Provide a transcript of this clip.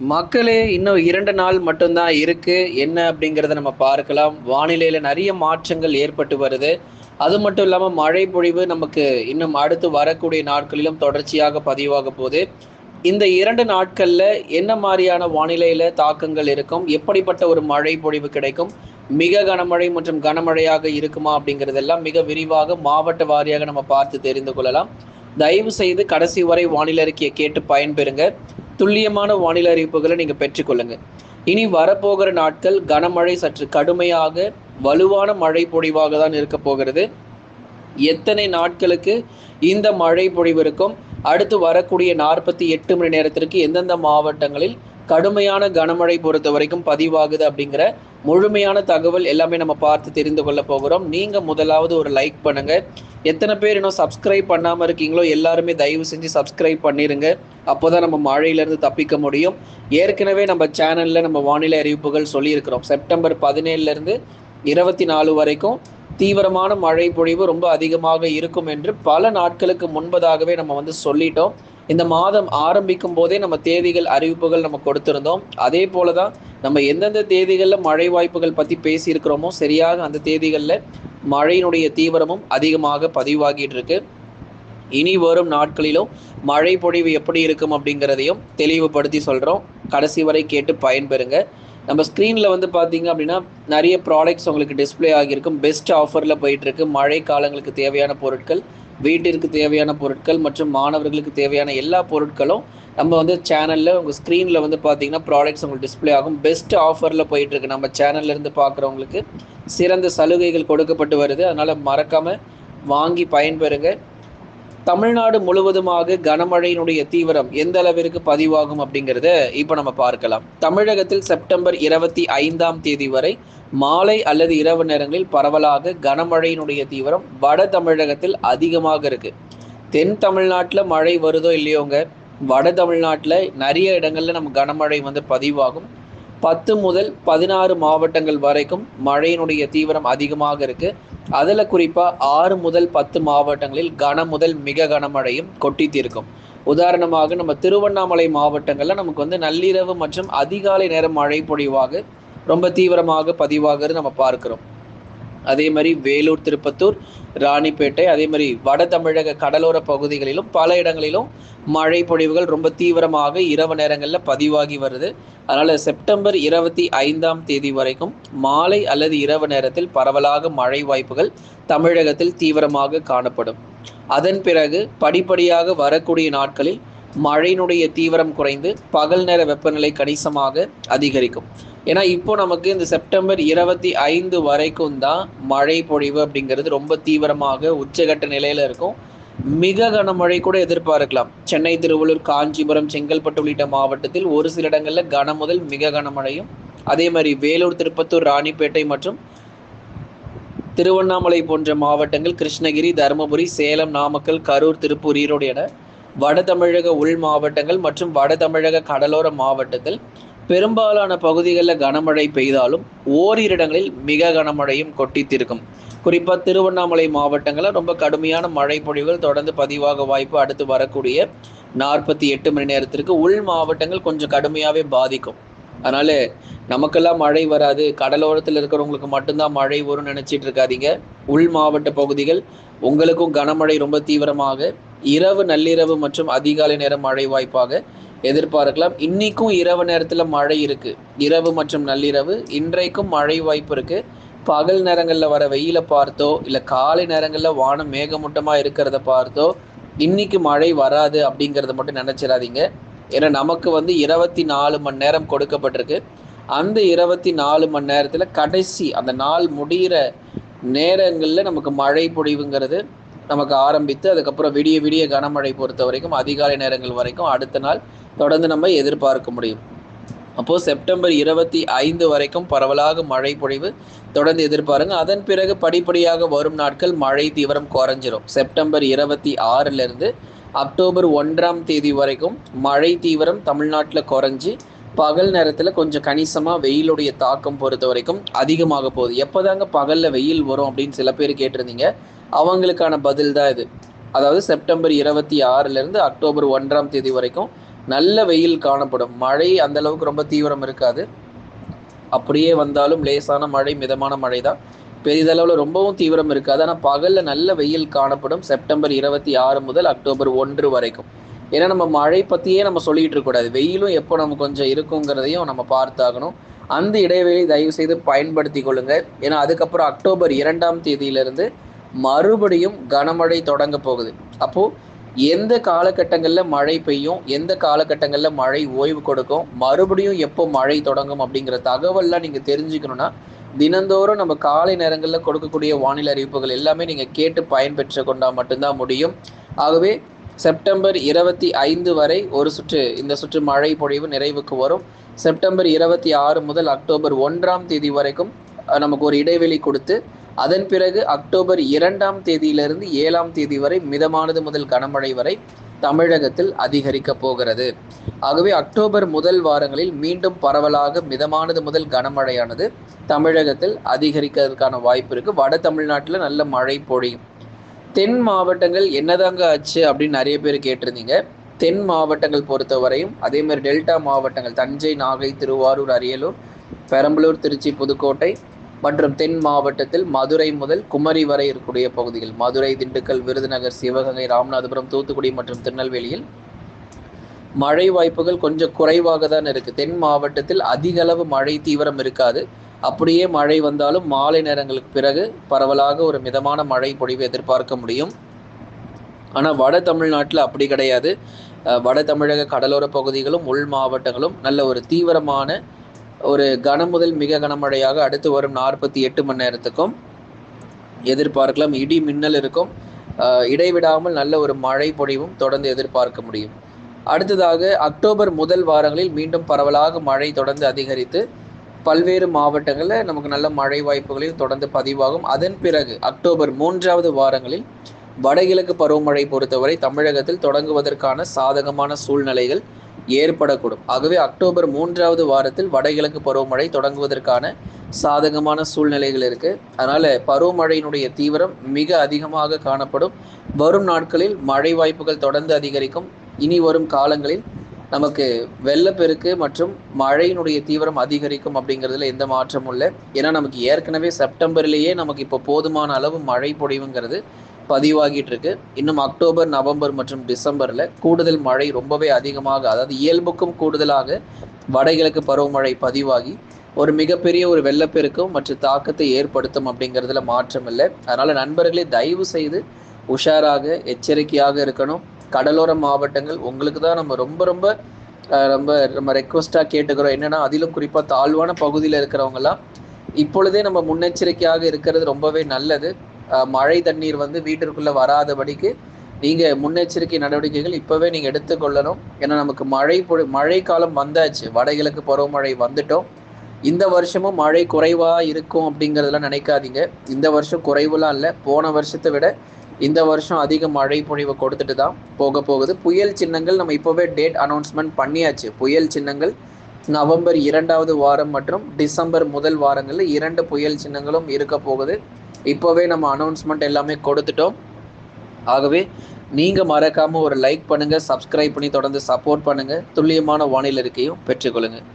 மக்களே இன்னும் இரண்டு நாள் மட்டும்தான் இருக்கு. என்ன அப்படிங்கிறத நம்ம பார்க்கலாம். வானிலையில நிறைய மாற்றங்கள் ஏற்பட்டு வருது. அது மட்டும் இல்லாமல் மழை பொழிவு நமக்கு இன்னும் அடுத்து வரக்கூடிய நாட்களிலும் தொடர்ச்சியாக பதிவாக போகுது. இந்த இரண்டு நாட்கள்ல என்ன மாதிரியான வானிலையில தாக்கங்கள் இருக்கும்? எப்படிப்பட்ட ஒரு மழை பொழிவு கிடைக்கும்? மிக கனமழை மற்றும் கனமழையாக இருக்குமா அப்படிங்கிறதெல்லாம் மிக விரிவாக மாவட்ட வாரியாக நம்ம பார்த்து தெரிந்து கொள்ளலாம். தயவு செய்து கடைசி வரை வானிலை அறிக்கையை கேட்டு பயன்பெறுங்க. துல்லியமான வானிலை அறிவிப்புகளை நீங்கள் பெற்றுக்கொள்ளுங்க இனி வரப்போகிற நாட்கள் கனமழை சற்று கடுமையாக வலுவான மழை பொழிவாக தான் இருக்க போகிறது. எத்தனை நாட்களுக்கு இந்த மழை பொழிவு இருக்கும்? அடுத்து வரக்கூடிய நாற்பத்தி எட்டு மணி நேரத்திற்கு எந்தெந்த மாவட்டங்களில் கடுமையான கனமழை பொறுத்த வரைக்கும் பதிவாகுது அப்படிங்கிற முழுமையான தகவல் எல்லாமே நம்ம பார்த்து தெரிந்து கொள்ள போகிறோம். நீங்க முதலாவது ஒரு லைக் பண்ணுங்க. எத்தனை பேர் இன்னும் சப்ஸ்கிரைப் பண்ணாம இருக்கீங்களோ எல்லாருமே தயவு செஞ்சு சப்ஸ்கிரைப் பண்ணிருங்க. அப்போதான் நம்ம மழையிலிருந்து தப்பிக்க முடியும். ஏற்கனவே நம்ம சேனல்ல நம்ம வானிலை அறிவிப்புகள் சொல்லியிருக்கிறோம். செப்டம்பர் பதினேழுல இருந்து இருபத்தி நாலு வரைக்கும் தீவிரமான மழை பொழிவு ரொம்ப அதிகமாக இருக்கும் என்று பல நாட்களுக்கு முன்பதாகவே நம்ம வந்து சொல்லிட்டோம். இந்த மாதம் ஆரம்பிக்கும் போதே நம்ம தேதிகள் அறிவிப்புகள் நம்ம கொடுத்திருந்தோம். அதே போலதான் நம்ம எந்தெந்த தேதிகளில் மழை வாய்ப்புகள் பத்தி பேசியிருக்கிறோமோ சரியாக அந்த தேதிகளில் மழையினுடைய தீவிரமும் அதிகமாக பதிவாகிட்டு இருக்கு இனி வரும் நாட்களிலும் மழை பொழிவு எப்படி இருக்கும் அப்படிங்கிறதையும் தெளிவுபடுத்தி சொல்றோம். கடைசி வரை கேட்டு பயன்பெறுங்க. நம்ம ஸ்க்ரீனில் வந்து பார்த்தீங்க அப்படின்னா நிறைய ப்ராடக்ட்ஸ் உங்களுக்கு டிஸ்பிளே ஆகியிருக்கும். பெஸ்ட் ஆஃபரில் போயிட்டு இருக்கு மழை காலங்களுக்கு தேவையான பொருட்கள். வீட்டிற்கு தேவையான பொருட்கள் மற்றும் மாணவர்களுக்கு தேவையான எல்லா பொருட்களும் நம்ம வந்து சேனலில் உங்கள் ஸ்க்ரீனில் வந்து பார்த்தீங்கன்னா ப்ராடக்ட்ஸ் உங்களுக்கு டிஸ்பிளே ஆகும். பெஸ்ட் ஆஃபரில் போயிட்டு இருக்கு. நம்ம சேனல்ல இருந்து பார்க்குறவங்களுக்கு சிறந்த சலுகைகள் கொடுக்கப்பட்டு வருது. அதனால மறக்காம வாங்கி பயன்பெறுங்க. தமிழ்நாடு முழுவதுமாக கனமழையினுடைய தீவிரம் எந்த அளவிற்கு பதிவாகும் அப்படிங்கிறத இப்போ நம்ம பார்க்கலாம். தமிழகத்தில் செப்டம்பர் இருபத்தி ஐந்தாம் தேதி வரை மாலை அல்லது இரவு நேரங்களில் பரவலாக கனமழையினுடைய தீவிரம் வட தமிழகத்தில் அதிகமாக இருக்கு. தென் தமிழ்நாட்டில் மழை வருதோ இல்லையோங்க? வட தமிழ்நாட்டில் நிறைய இடங்களில் நம்ம கனமழை வந்து பதிவாகும். பத்து முதல் பதினாறு மாவட்டங்கள் வரைக்கும் மழையினுடைய தீவிரம் அதிகமாக இருக்கு. அதில் குறிப்பாக ஆறு முதல் பத்து மாவட்டங்களில் கன முதல் மிக கனமழையும் கொட்டி தீர்க்கும் உதாரணமாக நம்ம திருவண்ணாமலை மாவட்டங்களில் நமக்கு வந்து நள்ளிரவு மற்றும் அதிகாலை நேரம் மழை பொழிவாக ரொம்ப தீவிரமாக பதிவாகிறது நம்ம பார்க்கிறோம். அதே மாதிரி வேலூர் திருப்பத்தூர் ராணிப்பேட்டை அதே மாதிரி வட தமிழக கடலோர பகுதிகளிலும் பல இடங்களிலும் மழை பொழிவுகள் ரொம்ப தீவிரமாக இரவு நேரங்களில் பதிவாகி வருது. அதனால் செப்டம்பர் இருபத்தி ஐந்தாம் தேதி வரைக்கும் மாலை அல்லது இரவு நேரத்தில் பரவலாக மழை வாய்ப்புகள் தமிழகத்தில் தீவிரமாக காணப்படும். அதன் பிறகு படிப்படியாக வரக்கூடிய நாட்களில் மழையினுடைய தீவிரம் குறைந்து பகல் நேர வெப்பநிலை கணிசமாக அதிகரிக்கும். ஏன்னா இப்போ நமக்கு இந்த செப்டம்பர் இருபத்தி ஐந்து வரைக்கும் தான் மழை பொழிவு அப்படிங்கிறது ரொம்ப தீவிரமாக உச்சகட்ட நிலையில இருக்கும். மிக கனமழை கூட எதிர்பார்க்கலாம். சென்னை திருவள்ளூர் காஞ்சிபுரம் செங்கல்பட்டு உள்ளிட்ட மாவட்டத்தில் ஒரு சில இடங்கள்ல கன முதல் மிக கனமழையும் அதே மாதிரி வேலூர் திருப்பத்தூர் ராணிப்பேட்டை மற்றும் திருவண்ணாமலை போன்ற மாவட்டங்கள் கிருஷ்ணகிரி தருமபுரி சேலம் நாமக்கல் கரூர் திருப்பூர் ஈரோடு என வட தமிழக உள் மாவட்டங்கள் மற்றும் வட தமிழக கடலோர மாவட்டத்தில் பெரும்பாலான பகுதிகளில் கனமழை பெய்தாலும் ஓரிரு இடங்களில் மிக கனமழையும் கொட்டித்திருக்கும். குறிப்பாக திருவண்ணாமலை மாவட்டங்களில் ரொம்ப கடுமையான மழை பொழிவுகள் தொடர்ந்து பதிவாக வாய்ப்பு அடுத்து வரக்கூடிய நாற்பத்தி எட்டு மணி நேரத்திற்கு உள் மாவட்டங்கள் கொஞ்சம் கடுமையாகவே பாதிக்கும். அதனால நமக்கெல்லாம் மழை வராது. கடலோரத்தில் இருக்கிறவங்களுக்கு மட்டும்தான் மழை வரும்னு நினைச்சிட்டு இருக்காதீங்க. உள் மாவட்ட பகுதிகள் உங்களுக்கும் கனமழை ரொம்ப தீவிரமாக இரவு நள்ளிரவு மற்றும் அதிகாலை நேரம் மழை வாய்ப்பாக எதிர்பார்க்கலாம். இன்னைக்கும் இரவு நேரத்தில் மழை இருக்கு. இரவு மற்றும் நள்ளிரவு இன்றைக்கும் மழை வாய்ப்பு இருக்கு. பகல் நேரங்களில் வர வெயிலை பார்த்தோ இல்லை காலை நேரங்களில் வானம் மேகமூட்டமாக இருக்கிறத பார்த்தோ இன்னைக்கு மழை வராது அப்படிங்கிறத மட்டும் நினைச்சிடாதீங்க. ஏன்னா நமக்கு வந்து இருபத்தி நாலு மணி நேரம் கொடுக்கப்பட்டிருக்கு. அந்த இருபத்தி நாலு மணி நேரத்தில் கடைசி அந்த நாள் முடிகிற நேரங்களில் நமக்கு மழை பொழிவுங்கிறது நமக்கு ஆரம்பித்து அதுக்கப்புறம் விடிய விடிய கனமழை பொறுத்த வரைக்கும் அதிகாலை நேரங்கள் வரைக்கும் அடுத்த நாள் தொடர்ந்து நம்ம எதிர்பார்க்க முடியும். அப்போ செப்டம்பர் இருபத்தி ஐந்து வரைக்கும் பரவலாக மழை பொழிவு தொடர்ந்து எதிர்பாருங்க. அதன் பிறகு படிப்படியாக வரும் நாட்கள் மழை தீவிரம் குறைஞ்சிரும். செப்டம்பர் இருபத்தி ஆறிலிருந்து அக்டோபர் ஒன்றாம் தேதி வரைக்கும் மழை தீவிரம் தமிழ்நாட்டில் குறைஞ்சி பகல் நேரத்தில் கொஞ்சம் கணிசமாக வெயிலுடைய தாக்கம் பொறுத்த வரைக்கும் அதிகமாக போகுது. எப்போதாங்க பகலில் வெயில் வரும் அப்படின்னு சில பேர் கேட்டிருந்தீங்க. அவங்களுக்கான பதில் தான் இது. அதாவது செப்டம்பர் இருபத்தி ஆறுலேருந்து அக்டோபர் ஒன்றாம் தேதி வரைக்கும் நல்ல வெயில் காணப்படும். மழை அந்த அளவுக்கு ரொம்ப தீவிரம் இருக்காது. அப்படியே வந்தாலும் லேசான மழை மிதமான மழை தான் பெரிதளவில் ரொம்பவும் தீவிரம் இருக்காது. ஆனால் பகலில் நல்ல வெயில் காணப்படும். செப்டம்பர் இருபத்தி ஆறு முதல் அக்டோபர் ஒன்று வரைக்கும். ஏன்னா நம்ம மழை பற்றியே நம்ம சொல்லிட்டு இருக்கக்கூடாது வெயிலும் எப்போ நம்ம கொஞ்சம் இருக்குங்கிறதையும் நம்ம பார்த்தாகணும். அந்த இடைவெளி தயவு செய்து பயன்படுத்தி கொள்ளுங்க. ஏன்னா அதுக்கப்புறம் அக்டோபர் இரண்டாம் தேதியிலிருந்து மறுபடியும் கனமழை தொடங்க போகுது. அப்போது எந்த காலகட்டங்களில் மழை பெய்யும் எந்த காலகட்டங்களில் மழை ஓய்வு கொடுக்கும் மறுபடியும் எப்போ மழை தொடங்கும் அப்படிங்கிற தகவல்லாம் நீங்கள் தெரிஞ்சுக்கணும்னா தினந்தோறும் நம்ம காலை நேரங்களில் கொடுக்கக்கூடிய வானிலை அறிவிப்புகள் எல்லாமே நீங்கள் கேட்டு பயன்பெற்று கொண்டால் மட்டும்தான் முடியும். ஆகவே செப்டம்பர் இருபத்தி ஐந்து வரை ஒரு சுற்று இந்த சுற்று மழை பொழிவு நிறைவுக்கு வரும். செப்டம்பர் இருபத்தி ஆறு முதல் அக்டோபர் ஒன்றாம் தேதி வரைக்கும் நமக்கு ஒரு இடைவெளி கொடுத்து அதன் பிறகு அக்டோபர் இரண்டாம் தேதியிலிருந்து ஏழாம் தேதி வரை மிதமானது முதல் கனமழை வரை தமிழகத்தில் அதிகரிக்க போகிறது. ஆகவே அக்டோபர் முதல் வாரங்களில் மீண்டும் பரவலாக மிதமானது முதல் கனமழையானது தமிழகத்தில் அதிகரிக்கிறதுக்கான வாய்ப்பு இருக்கு. வட தமிழ்நாட்டில் நல்ல மழை பொழியும். தென் மாவட்டங்கள் என்னதாங்க ஆச்சு அப்படின்னு நிறைய பேர் கேட்டிருந்தீங்க. தென் மாவட்டங்கள் பொறுத்தவரையும் அதே மாதிரி டெல்டா மாவட்டங்கள் தஞ்சை நாகை திருவாரூர் அரியலூர் பெரம்பலூர் திருச்சி புதுக்கோட்டை மற்றும் தென் மாவட்டத்தில் மதுரை முதல் குமரி வரை இருக்கக்கூடிய பகுதிகள். மதுரை திண்டுக்கல் விருதுநகர் சிவகங்கை ராமநாதபுரம் தூத்துக்குடி மற்றும் திருநெல்வேலியில் மழை வாய்ப்புகள் கொஞ்சம் குறைவாக தான் இருக்கு. தென் மாவட்டத்தில் அதிக அளவு மழை தீவிரம் இருக்காது. அப்படியே மழை வந்தாலும் மாலை நேரங்களுக்கு பிறகு பரவலாக ஒரு மிதமான மழை பொழிவு எதிர்பார்க்க முடியும். ஆனால் வட தமிழ்நாட்டில் அப்படி கிடையாது. வட தமிழக கடலோர பகுதிகளும் உள் மாவட்டங்களும் நல்ல ஒரு தீவிரமான ஒரு கனம் முதல் மிக கனமழையாக அடுத்து வரும் நாற்பத்தி எட்டு மணி நேரத்துக்கும் எதிர்பார்க்கலாம். இடி மின்னல் இருக்கும். இடைவிடாமல் நல்ல ஒரு மழை பொழிவும் தொடர்ந்து எதிர்பார்க்க முடியும். அடுத்ததாக அக்டோபர் முதல் வாரங்களில் மீண்டும் பரவலாக மழை தொடர்ந்து அதிகரித்து பல்வேறு மாவட்டங்களில் நமக்கு நல்ல மழை வாய்ப்புகளையும் தொடர்ந்து பதிவாகும். அதன் பிறகு அக்டோபர் மூன்றாவது வாரங்களில் வடகிழக்கு பருவமழை பொறுத்தவரை தமிழகத்தில் தொடங்குவதற்கான சாதகமான சூழ்நிலைகள் ஏற்படக்கூடும். ஆகவே அக்டோபர் மூன்றாவது வாரத்தில் வடகிழக்கு பருவமழை தொடங்குவதற்கான சாதகமான சூழ்நிலைகள் இருக்கு. அதனால பருவமழையினுடைய தீவிரம் மிக அதிகமாக காணப்படும். வரும் நாட்களில் மழை வாய்ப்புகள் தொடர்ந்து அதிகரிக்கும். இனி வரும் காலங்களில் நமக்கு வெள்ளப்பெருக்கு மற்றும் மழையினுடைய தீவிரம் அதிகரிக்கும் அப்படிங்கிறதுல எந்த மாற்றமும் இல்லை. ஏன்னா நமக்கு ஏற்கனவே செப்டம்பர்லேயே நமக்கு இப்போ போதுமான அளவு மழை பொழிவுங்கிறது. பதிவாகிட்டு இருக்கு இன்னும் அக்டோபர் நவம்பர் மற்றும் டிசம்பர்ல கூடுதல் மழை ரொம்பவே அதிகமாக அதாவது இயல்புக்கும் கூடுதலாக வடகிழக்கு பருவமழை பதிவாகி ஒரு மிகப்பெரிய ஒரு வெள்ளப்பெருக்கும் மற்றும் தாக்கத்தை ஏற்படுத்தும் அப்படிங்கிறதுல மாற்றம் இல்லை. அதனால நண்பர்களே தயவு செய்து உஷாராக எச்சரிக்கையாக இருக்கணும். கடலோர மாவட்டங்கள் உங்களுக்கு தான் நம்ம ரொம்ப ரொம்ப ரொம்ப நம்ம ரெக்வஸ்டாக கேட்டுக்கிறோம். என்னன்னா அதிலும் குறிப்பாக தாழ்வான பகுதியில் இருக்கிறவங்கலாம் இப்பொழுதே நம்ம முன்னெச்சரிக்கையாக இருக்கிறது ரொம்பவே நல்லது. மழை தண்ணீர் வந்து வீட்டிற்குள்ளே வராதபடிக்கு நீங்கள் முன்னெச்சரிக்கை நடவடிக்கைகள் இப்போவே நீங்கள் எடுத்துக்கொள்ளணும் ஏன்னா நமக்கு மழை பொழு மழை காலம் வந்தாச்சு. வடகிழக்கு பருவமழை வந்துட்டோம். இந்த வருஷமும் மழை குறைவாக இருக்கும் அப்படிங்கிறதெல்லாம் நினைக்காதீங்க. இந்த வருஷம் குறைவுலாம் இல்லை. போன வருஷத்தை விட இந்த வருஷம் அதிக மழை பொழிவை கொடுத்துட்டு தான் போக போகுது. புயல் சின்னங்கள் நம்ம இப்போவே டேட் அனௌன்ஸ்மெண்ட் பண்ணியாச்சு. புயல் சின்னங்கள் நவம்பர் இரண்டாவது வாரம் மற்றும் டிசம்பர் முதல் வாரங்களில் இரண்டு புயல் சின்னங்களும் இருக்க போகுது. இப்போவே நம்ம அனௌன்ஸ்மெண்ட் எல்லாமே கொடுத்துட்டோம். ஆகவே நீங்கள் மறக்காமல் ஒரு லைக் பண்ணுங்கள் சப்ஸ்கிரைப் பண்ணி தொடர்ந்து சப்போர்ட் பண்ணுங்கள் துல்லியமான வானிலை இருக்கையும் பெற்றுக்கொள்ளுங்கள்